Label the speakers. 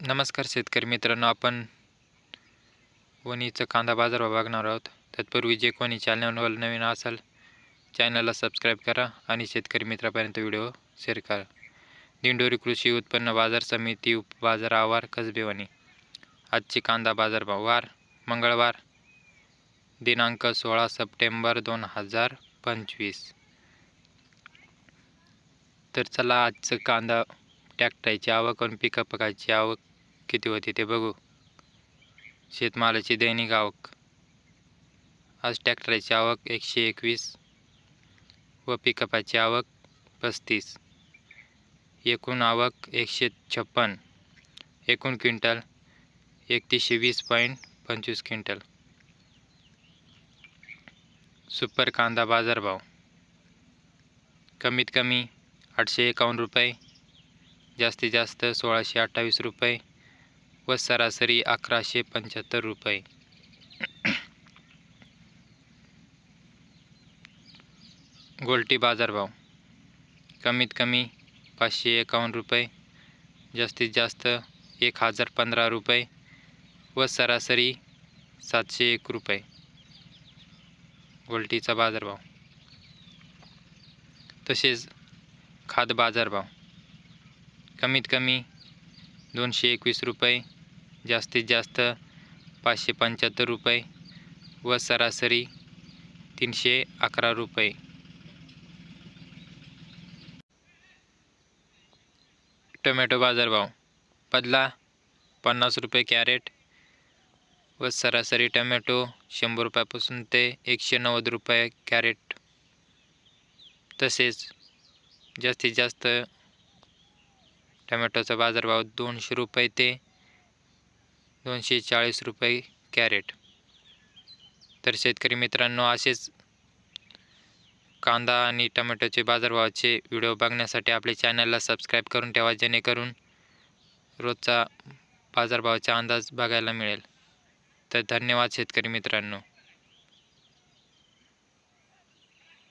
Speaker 1: नमस्कार शेतकरी मित्रांनो आपण वणीचं कांदा बाजारभाव बघणार आहोत. तत्पूर्वी जे कोणी चॅनलवर नवीन असाल चॅनलला सबस्क्राईब करा आणि शेतकरी मित्रापर्यंत व्हिडिओ शेअर करा. दिंडोरी कृषी उत्पन्न बाजार समिती उप बाजार आवार कसबेवणी आजचे कांदा बाजारभाव वार मंगळवार दिनांक सोळा सप्टेंबर दोन हजार पंचवीस. तर चला आजचं कांदा ट्रॅक्टरची आवक आणि पिकअपकाची आवक किती होती ते बघू. शेतमालाची दैनिक आवक. आज ट्रॅक्टरची आवक एकशे एकवीस व पिकअपाची आवक पस्तीस. एकूण आवक एकशे छप्पन. एकूण क्विंटल एकतीसशे वीस पॉईंट पंचवीस क्विंटल. सुपर कांदा बाजारभाव. कमीत कमी आठशे एकावन्न रुपये जास्तीत जास्त सोळाशे अठ्ठावीस रुपये व सरासरी अकराशे पंच्याहत्तर रुपये. गोल्टी बाजारभाव कमीत कमी पाचशे एकावन्न रुपये जास्तीत जास्त एक हजार पंधरा रुपये व सरासरी सातशे एक रुपये. गोल्टीचा बाजारभाव तसेच खाद बाजारभाव कमीत कमी दोनशे एकवीस रुपये जास्तीत जास्त पाचशे पंच्याहत्तर रुपये व सरासरी तीनशे अकरा रुपये. टोमॅटो बाजारभाव बदला पन्नास रुपये कॅरेट व सरासरी टोमॅटो शंभर रुपयापासून ते एकशे नव्वद रुपये कॅरेट. तसेच जास्तीत जास्त टमॅटोचा बाजारभाव दोनशे रुपये ते दोनशे चाळीस रुपये कॅरेट. तर शेतकरी मित्रांनो असेच कांदा आणि टमॅटोचे बाजारभावाचे व्हिडिओ बघण्यासाठी आपल्या चॅनलला सबस्क्राईब करून ठेवा जेणेकरून रोजचा बाजारभावाचा अंदाज बघायला मिळेल. तर धन्यवाद शेतकरी मित्रांनो.